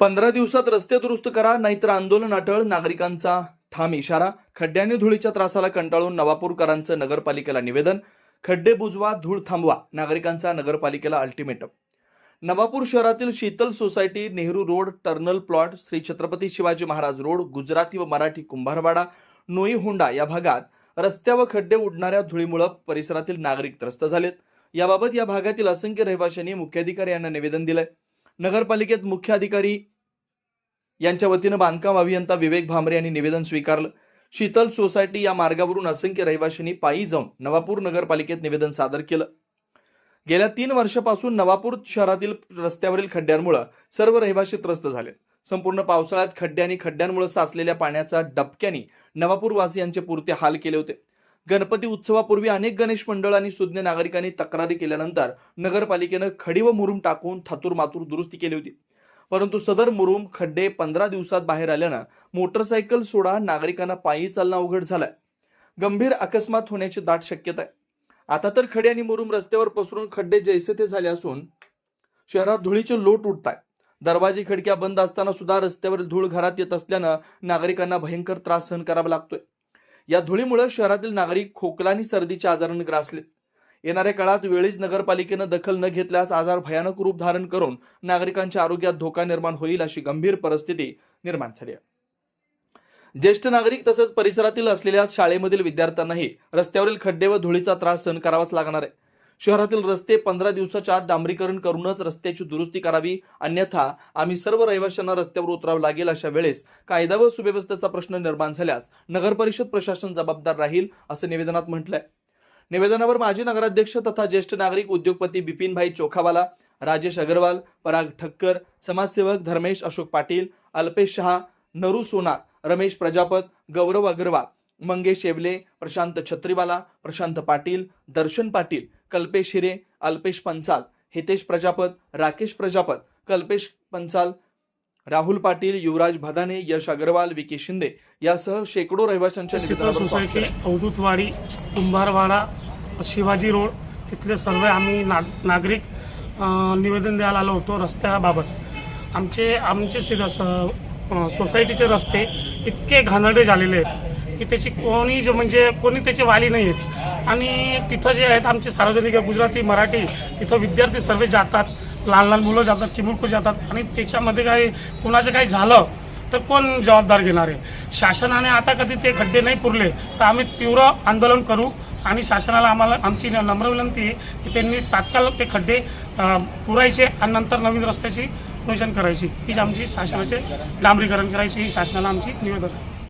पंधरा दिवसात रस्ते दुरुस्त करा नाहीतर आंदोलन अटळ नागरिकांचा ठाम इशारा. खड्ड्याने धुळीच्या त्रासाला कंटाळून नवापूरकरांचं नगरपालिकेला निवेदन. खड्डे बुजवा धूळ थांबवा नागरिकांचा नगरपालिकेला अल्टिमेटम. नवापूर शहरातील शीतल सोसायटी नेहरू रोड टर्नल प्लॉट श्री छत्रपती शिवाजी महाराज रोड गुजराती व मराठी कुंभारवाडा नोई होंडा या भागात रस्त्या व खड्डे उडणाऱ्या धुळीमुळे परिसरातील नागरिक त्रस्त झालेत. याबाबत या भागातील असंख्य रहिवाशांनी मुख्याधिकारी यांना निवेदन दिलंय. नगरपालिकेत मुख्य अधिकारी यांच्या वतीनं बांधकाम अभियंता विवेक भामरे यांनी निवेदन स्वीकारलं. शीतल सोसायटी या मार्गावरून असंख्य रहिवाशांनी पायी जाऊन नवापूर नगरपालिकेत निवेदन सादर केलं. गेल्या तीन वर्षापासून नवापूर शहरातील रस्त्यावरील खड्ड्यांमुळे सर्व रहिवाशी त्रस्त झाले. संपूर्ण पावसाळ्यात खड्डे आणि खड्ड्यांमुळे साचलेल्या पाण्याचा डबक्यानी नवापूरवासियांचे पुरते हाल केले होते. गणपती उत्सवापूर्वी अनेक गणेश मंडळ आणि सुज्ञ नागरिकांनी तक्रारी केल्यानंतर नगरपालिकेनं खडी व मुरुम टाकून थातूर मातूर दुरुस्ती केली होती. परंतु सदर मुरुम खड्डे पंधरा दिवसात बाहेर आल्यानं मोटरसायकल सोडा नागरिकांना पायी चालणं अवघड झालंय. गंभीर अकस्मात होण्याची दाट शक्यता आहे. आता तर खडे आणि मुरुम रस्त्यावर पसरून खड्डे जैसे ते झाले असून शहरात धुळीचे लोट उठत आहे दरवाजे खिडक्या बंद असताना सुद्धा रस्त्यावर धूळ घरात येत असल्यानं नागरिकांना भयंकर त्रास सहन करावा लागतोय. या धुळीमुळे शहरातील नागरिक खोकला आणि सर्दीच्या आजाराने ग्रासले येणाऱ्या काळात वेळीच नगरपालिकेनं दखल न घेतल्यास आजार भयानक रूप धारण करून नागरिकांच्या आरोग्यात धोका निर्माण होईल अशी गंभीर परिस्थिती निर्माण झाली आहे. ज्येष्ठ नागरिक तसंच परिसरातील असलेल्या शाळेमधील विद्यार्थ्यांनाही रस्त्यावरील खड्डे व धुळीचा त्रास सहन करावाच लागणार आहे. शहरातील रस्ते पंधरा दिवसाच्या आत डांबरीकरण करूनच रस्त्याची दुरुस्ती करावी अन्यथा आम्ही सर्व रहिवाशांना रस्त्यावर उतरावं लागेल अशा वेळेस कायदा व सुव्यवस्थेचा प्रश्न निर्माण झाल्यास नगरपरिषद प्रशासन जबाबदार राहील असं निवेदनात म्हटलंय. निवेदनावर माजी नगराध्यक्ष तथा ज्येष्ठ नागरिक उद्योगपती बिपिनभाई चोखावाला राजेश अग्रवाल पराग ठक्कर समाजसेवक धर्मेश अशोक पाटील अल्पेश शहा नरू सोना रमेश प्रजापत गौरव अग्रवाल मंगेश येवले प्रशांत छत्रीवाला प्रशांत पाटील दर्शन पाटील कल्पेश हिरे अल्पेश पंचाल हितेश प्रजापत राकेश प्रजापत कल्पेश पंचाल राहुल पाटील युवराज भदाने यश अग्रवाल विकी शिंदे यासह शेकडो रहिवाशांच्या निवेदनावर सोसायटी. अवधूतवाडी कुंभारवाडा शिवाजी रोड तिथले सर्व आम्ही ना नागरिक निवेदन द्यायला आलो होतो रस्त्याबाबत. आमचे आमचे सोसायटीचे रस्ते इतके घाणेरडे झालेले आहेत की त्याची कोणी जो म्हणजे कोणी त्याचे वाली नाही आहेत. आणि तिथं जे आहेत आमचे सार्वजनिक गुजराती मराठी तिथं विद्यार्थी सर्व जातात. लहान लहान मुलं जातात चिमुरकू जातात आणि त्याच्यामध्ये काही कुणाचं काही झालं तर कोण जबाबदार घेणार आहे? शासनाने आता कधी ते खड्डे नाही पुरले तर आम्ही तीव्र आंदोलन करू आणि शासनाला आम्हाला आमची नम्र विनंती आहे की त्यांनी तात्काळ ते खड्डे पुरायचे आणि नंतर नवीन रस्त्याची नियोजन करायची. हीच आमची शासनाचे डांबरीकरण करायची ही शासनाला आमची निवेदन आहे.